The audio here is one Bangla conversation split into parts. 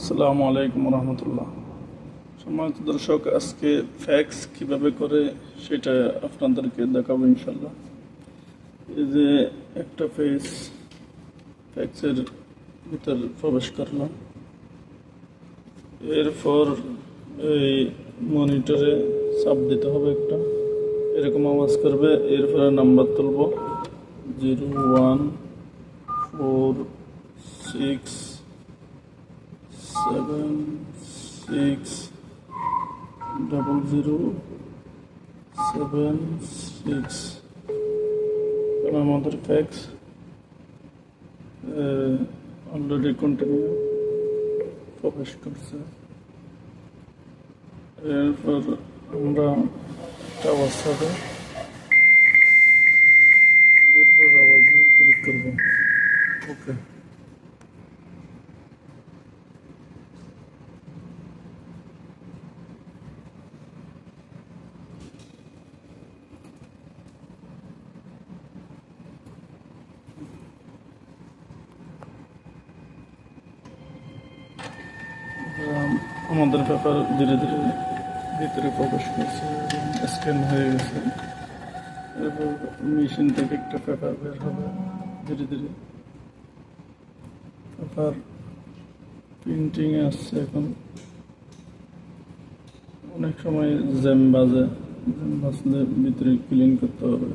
আসসালামু আলাইকুম রহমতুল্লাহ সম্মানিত দর্শক, আজকে ফ্যাক্স কীভাবে করে সেটা আপনাদেরকে দেখাবো ইনশাল্লাহ এই যে একটা ফেস ফ্যাক্সের ভিতর প্রবেশ করলাম। এরপর এই মনিটরে চাপ দিতে হবে একটা। এরকম আওয়াজ করবে, এরপরে নাম্বার তুলব। Zero one four six seven six double zero seven six আমাদের ফ্যাক্স অলরেডি কন্টিনিউ প্রবেশ করছে এরপর আমরা একটা আওয়াজ হবে এরপর আওয়াজে ক্লিক করবো ওকে আমাদের পেপার ধীরে ধীরে ভিতরে প্রবেশ করছে, স্ক্যান হয়ে গেছে। এরপর মেশিন থেকে একটা পেপার বের হবে, ধীরে ধীরে। পেপার প্রিন্টিংয়ে আসছে এখন। অনেক সময় জ্যাম বাজে, জ্যাম বাজলে ভিতরে ক্লিন করতে হবে।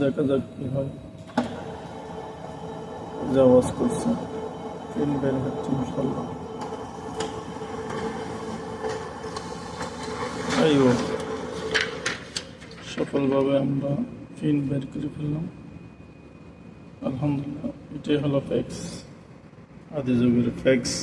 দেখা যাক কি হয়। যে আওয়াজ করছে ট্রেন বের হচ্ছে ইনশাল্লাহ আইও সফলভাবে আমরা পিন বের করে ফেললাম আলহামদুলিল্লাহ এটাই হলো ফ্যাক্স আদি যুগের ফ্যাক্স